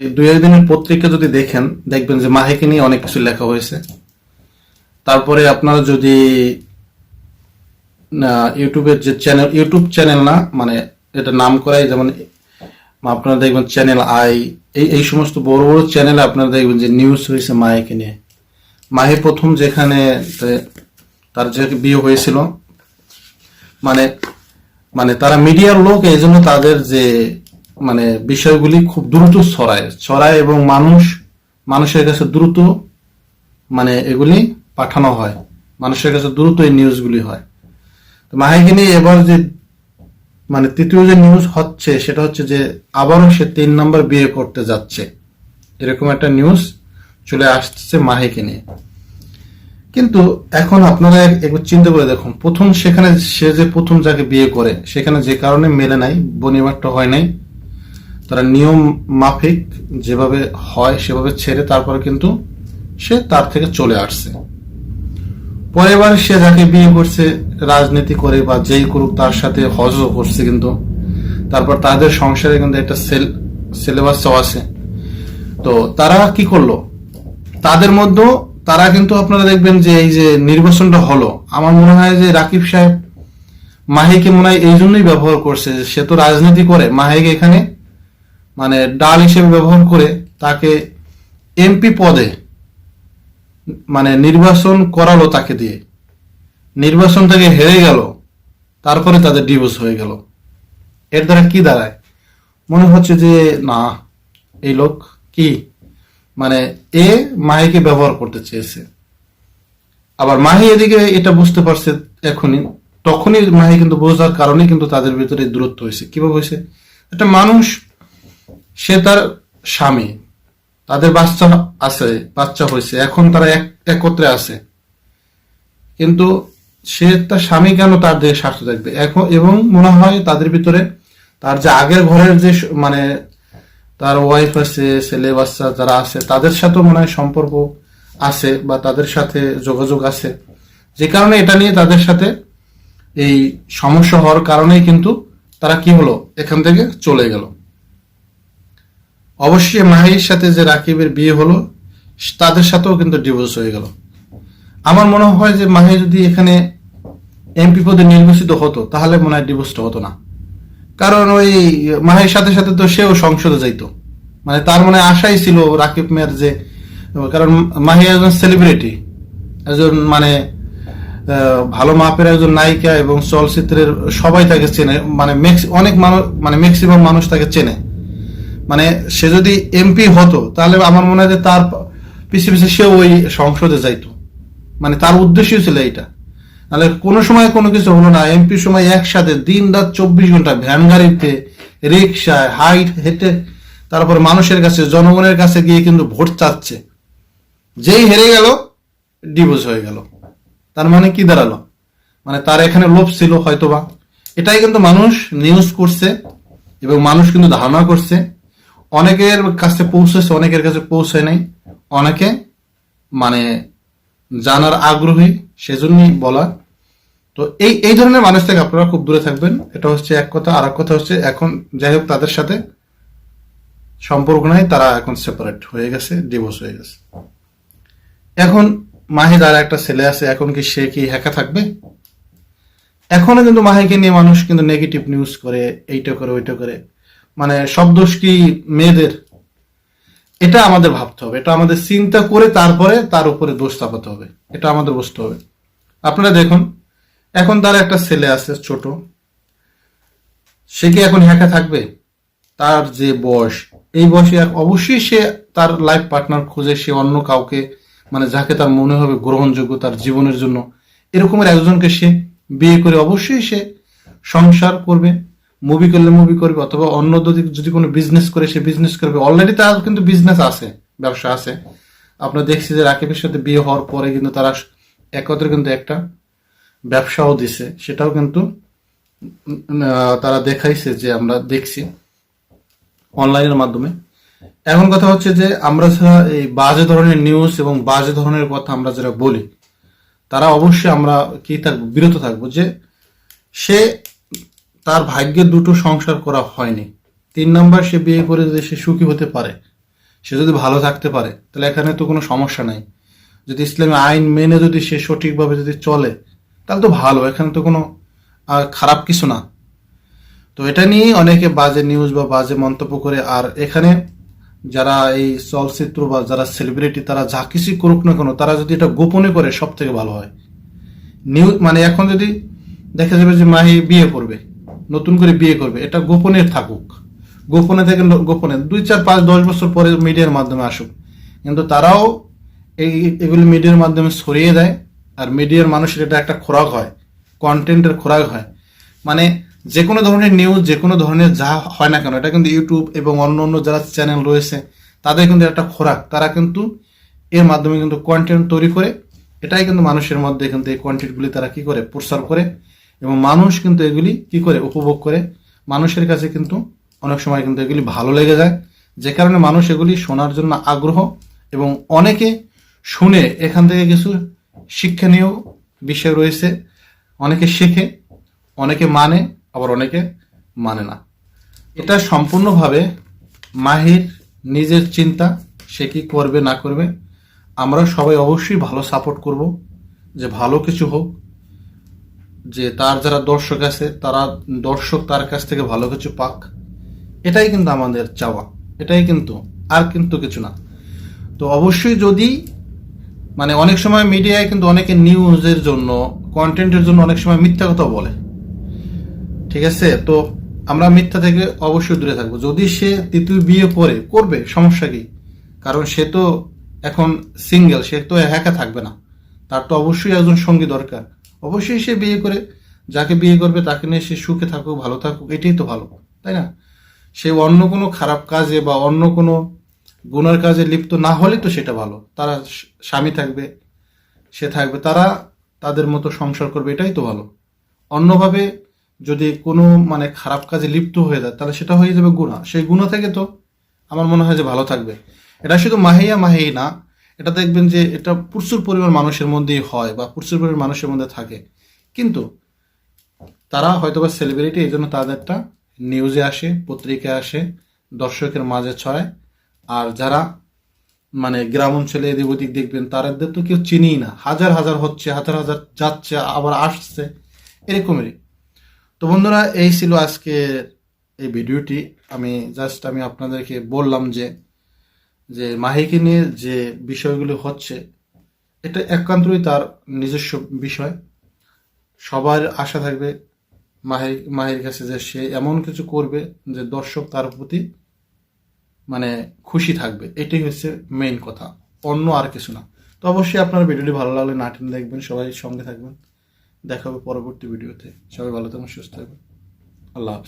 দুই একদিনের পত্রিকা যদি দেখেন, দেখবেন যে মাহিকে নিয়ে অনেক কিছু লেখা হয়েছে। তারপরে আপনারা যদি ইউটিউবের যে চ্যানেল ইউটিউব চ্যানেল না মানে এটা নাম করাই যেমন, আপনারা দেখবেন চ্যানেল আই, এই এই সমস্ত বড় বড় চ্যানেলে আপনারা দেখবেন যে নিউজ হয়েছে মাহিকে নিয়ে। মাহি প্রথম যেখানে তার যে বিয়ে হয়েছিল মানে মানে তারা মিডিয়ার লোক, এই জন্য তাদের যে মানে বিষয়গুলি খুব দ্রুত ছড়ায়। ছড়ায় এবং মানুষ, মানুষের কাছে দ্রুত মানে এগুলি পাঠানো হয়। মানুষের কাছে দ্রুত এই নিউজগুলি হয়। তো মাহিগিনি এবার যে মানে তৃতীয় যে নিউজ হচ্ছে, সেটা হচ্ছে যে আবারও সে তিন নম্বর বিয়ে করতে যাচ্ছে। এরকম একটা নিউজ চলে আসছে মাহিকে নিয়ে কিন্তু এখন আপনারা এক- একবার চিন্তা করে দেখুন, প্রথম সেখানে সে যে প্রথম যাকে বিয়ে করে, সেখানে যে কারণে মেলে নাই বনিবারটা হয় নাই। তারা নিয়ম মাফিক যেভাবে হয় সেভাবে ছেড়ে তারপরে কিন্তু সে তার থেকে চলে আসছে। পরের বার সে যাকে বিয়ে করছে, রাজনীতি করে বা যেই করুক তার সাথে হজও করছে কিন্তু। তারপর তাদের সংসারে কিন্তু একটা সেল সিলেবাসও আছে। তো তারা কি করল? তাদের মধ্যেও তারা কিন্তু আপনারা দেখবেন যে এই যে নির্বাচনটা হলো, আমার মনে হয় যে রাকিব সাহেব মাহিকে মনে হয় এই জন্যই ব্যবহার করছে যে সে তো রাজনীতি করে, মাহিকে এখানে মানে ডাল হিসেবে ব্যবহার করে তাকে এমপি পদে মানে নির্বাচন করালো তাকে দিয়ে। নির্বাচন থেকে হেরে গেল, তারপরে তাদের ডিভোর্স হয়ে গেল। এর দ্বারা কি দাঁড়ায়? মনে হচ্ছে যে, না, এই লোক কি? মানে এ মাহিকে ব্যবহার করতে চেয়েছে। আবার মাহি এদিকে এটা বুঝতে পারছে এখনই। তখনই মাহি কিন্তু বোঝার কারণে কিন্তু তাদের ভিতরে দূরত্ব হয়েছে। কীভাবে হয়েছে? একটা মানুষ সে তার স্বামী। তাদের বাচ্চা আছে, বাচ্চা হয়েছে। এখন তারা এক, একত্রে আছে। কিন্তু সে তার স্বামী কেন তার দিকে স্বার্থ থাকবে? এখন এবং মনে হয় তাদের ভিতরে তার যে আগের ঘরের যে মানে তার ওয়াইফ আছে, ছেলে, বাচ্চা যারা আছে, তাদের সাথেও মনে হয় সম্পর্ক আছে বা তাদের সাথে যোগাযোগ আছে। যে কারণে এটা নিয়ে তাদের সাথে এই সমস্যা হওয়ার কারণেই কিন্তু তারা কি হলো? এখান থেকে চলে গেল। অবশ্যই মাহির সাথে যে রাকিবের বিয়ে হলো, তাদের সাথেও কিন্তু ডিভোর্স হয়ে গেল। আমার মনে হয় যে মাহি যদি এখানে এমপি পদে নির্বাচিত হতো, তাহলে মনে হয় ডিভোর্সটা হতো না। কারণ ওই মাহির সাথে সাথে তো সেও সংসদে যাইতো। মানে তার মনে আশাই ছিল রাকিব মেয়ের যে, কারণ মাহি একজন সেলিব্রিটি একজন মানে ভালো মাপের একজন নায়িকা এবং চলচ্চিত্রের সবাই তাকে চেনে। মানে অনেক মানুষ মানে ম্যাক্সিমাম মানুষ তাকে চেনে। মানে সে যদি এমপি হতো, তাহলে আমার মনে হয় যে তার পিছিয়ে পিছিয়ে সে ওই সংসদে যাইতো। মানে তার উদ্দেশ্যই ছিল এইটা। নাহলে কোনো সময় কোনো কিছু হলো না এমপি সময় একসাথে দিন রাত চব্বিশ ঘণ্টা ভ্যান গাড়িতে রিক্সায় হাইট হেঁটে, তারপর মানুষের কাছে, জনগণের কাছে গিয়ে কিন্তু ভোট চাচ্ছে। যেই হেরে গেল, ডিভোর্স হয়ে গেল। তার মানে কি দাঁড়াল? মানে তার এখানে লোভ ছিল হয়তোবা। এটাই কিন্তু মানুষ নিউজ করছে এবং মানুষ কিন্তু ধারণা করছে। অনেকের কাছে পৌঁছেছে, অনেকের কাছে পৌঁছায় নাই। অনেকে মানে জানার আগ্রহী, সেজন্যই বলা। তো এই এই ধরনের মানুষ থেকে আপনারা খুব দূরে থাকবেন। এটা হচ্ছে এক কথা। আর এক কথা হচ্ছে, এখন যাই হোক, তাদের সাথে সম্পর্ক নাই, তারা এখন সেপারেট হয়ে গেছে ডিভোর্স হয়ে গেছে। এখন মাহিদ আর একটা ছেলে আছে, এখন কি সে কি একা থাকবে? এখনও কিন্তু মাহিকে নিয়ে মানুষ কিন্তু নেগেটিভ নিউজ করে, এইটা করে, ওইটা করে। মানে সব দোষ কি মেয়েদের? এটা আমাদের ভাবতে হবে। এটা আমাদের চিন্তা করে তারপরে তার উপরে দোষ চাপাতে হবে। এটা আমাদের বুঝতে হবে। আপনারা দেখুন, এখন তার একটা ছেলে আছে, ছোট। সে কি এখন একা থাকবে? তার যে বয়স, এই বয়সে অবশ্যই সে তার লাইফ পার্টনার খুঁজে, সে অন্য কাউকে মানে যাকে তার মনে হবে গ্রহণযোগ্য তার জীবনের জন্য, এরকমের একজনকে সে বিয়ে করে অবশ্যই সে সংসার করবে। মুভি করলে মুভি করবে অথবা অন্য যদি কোনো বিজনেস করে, সে বিজনেস করবে। অলরেডি তার কিন্তু বিজনেস আছে, ব্যবসা আছে। আপনারা দেখছি যে রাকিবের সাথে বিয়ে হওয়ার পরে কিন্তু তারা একত্রে কিন্তু একটা ব্যবসাও দিছে। সেটাও কিন্তু তারা দেখাইছে যে আমরা দেখছি অনলাইনের মাধ্যমে। এখন কথা হচ্ছে যে আমরা এই বাজে ধরনের নিউজ এবং বাজে ধরনের কথা আমরা যারা বলি, তারা অবশ্যই আমরা কি থাকব? বিরত থাকব যে সে তার ভাগ্যে দুটো সংসার করা হয়নি। তিন নাম্বার, সে বিয়ে করে যে সে সুখী হতে পারে, সে যদি ভালো থাকতে পারে, তাহলে এখানে তো কোনো সমস্যা নাই। যদি ইসলামী আইন মেনে যদি সে সঠিকভাবে যদি চলে, তাহলে তো ভালো, এখানে তো কোনো খারাপ কিছু না। তো এটা নিয়ে অনেকে বাজে নিউজ বা বাজে মন্তব্য করে, আর এখানে যারা এই চলচ্চিত্র বা যারা সেলিব্রিটি তারা যা কিছুই করুক না কেন, তারা যদি এটা গোপনে করে সব থেকে ভালো হয়। নিউজ মানে এখন যদি দেখা যাবে যে মাহি বিয়ে করবে নতুন করে বিয়ে করবে। এটা গোপনে থাকুক। গোপনে থেকে গোপনে। দুই, চার, পাঁচ, দশ বছর পরে মিডিয়ার মাধ্যমে আসুক। কিন্তু তারাও এই এগুলি মিডিয়ার মাধ্যমে ছড়িয়ে দেয় আর মিডিয়ার মানুষের এটা একটা খোরাক হয়। কন্টেন্টের খোরাক হয়। মানে যে কোনো ধরনের নিউজ, যে কোনো ধরনের যা হয় না কেন, এটা কিন্তু ইউটিউব এবং অন্য অন্য যারা চ্যানেল রয়েছে, তাদের কিন্তু একটা খোরাক। তারা কিন্তু এর মাধ্যমে কিন্তু কন্টেন্ট তৈরি করে, এটাই কিন্তু মানুষের মধ্যে কিন্তু এই কন্টেন্টগুলি তারা কি করে? প্রসার করে। এবং মানুষ কিন্তু এগুলি কি করে? উপভোগ করে। মানুষের কাছে কিন্তু অনেক সময় কিন্তু এগুলি ভালো লেগে যায়। যে কারণে মানুষ এগুলি শোনার জন্য আগ্রহ এবং অনেকে শুনে এখান থেকে কিছু শিক্ষণীয় বিষয় রয়েছে। অনেকে শেখে, অনেকে মানে আবার অনেকে মানে না। এটা সম্পূর্ণভাবে মাহির নিজের চিন্তা, সে কি করবে, না করবে। আমরা সবাই অবশ্যই ভালো সাপোর্ট করব। যে ভালো কিছু হোক যে তার যারা দর্শক আছে, তারা দর্শক তার কাছ থেকে ভালো কিছু পাক। এটাই কিন্তু আমাদের চাওয়া। এটাই কিন্তু আর কিন্তু কিছু না। তো অবশ্যই যদি মানে অনেক সময় মিডিয়ায় কিন্তু অনেকে নিউজের জন্য কন্টেন্টের জন্য অনেক সময় মিথ্যা কথা বলে। ঠিক আছে? তো আমরা মিথ্যা থেকে অবশ্যই দূরে থাকব। যদি সে তৃতীয় বিয়ে করে, করবে, সমস্যা কি? কারণ সে তো এখন সিঙ্গেল সে তো একা থাকবে না। তার তো অবশ্যই একজন সঙ্গী দরকার। অবশ্যই সে বিয়ে করে, যাকে বিয়ে করবে তাকে নিয়ে সে সুখে থাকুক, ভালো থাকুক, এটাই তো ভালো, তাই না? সে অন্য কোনো খারাপ কাজে বা অন্য কোনো গুণের কাজে লিপ্ত না হলে তো সেটা ভালো। তারা স্বামী থাকবে, সে থাকবে, তারা তাদের মতো সংসার করবে, এটাই তো ভালো। অন্যভাবে যদি কোনো মানে খারাপ কাজে লিপ্ত হয়ে যায়, তাহলে সেটা হয়ে যাবে গুণা সেই গুণা থেকে তো আমার মনে হয় যে ভালো থাকবে। এটা শুধু মাহিয়া মাহি না এটা দেখবেন যে এটা প্রচুর পরিমাণ মানুষের মধ্যেই হয় বা প্রচুর পরিমাণ মানুষের মধ্যে থাকে। কিন্তু তারা হয়তো বা সেলিব্রিটি এই জন্য তাদেরটা নিউজে আসে, পত্রিকায় আসে, দর্শকের মাঝে ছড়ায়। আর যারা মানে গ্রাম অঞ্চলে এদিক ওদিক দেখবেন তাদের তো কেউ চিনিই না। হাজার হাজার হচ্ছে, হাজার হাজার যাচ্ছে, আবার আসছে, এরকমেরই। তো বন্ধুরা, এই ছিল আজকে এই ভিডিওটি। আমি জাস্ট আমি আপনাদেরকে বললাম যে যে মাহিকে নিয়ে যে বিষয়গুলো হচ্ছে, এটা একান্তই তার নিজস্ব বিষয়। সবার আশা থাকবে মাহির মাহির কাছে যে সে এমন কিছু করবে যে দর্শক তার প্রতি মানে খুশি থাকবে। এটাই হচ্ছে মেইন কথা, অন্য আর কিছু না। তো অবশ্যই আপনার ভিডিওটি ভালো লাগলে নাটিন দেখবেন, সবাই সঙ্গে থাকবেন। দেখা হবে পরবর্তী ভিডিওতে। সবাই ভালো থাকবেন, সুস্থ থাকবেন। আল্লাহ হাফিজ।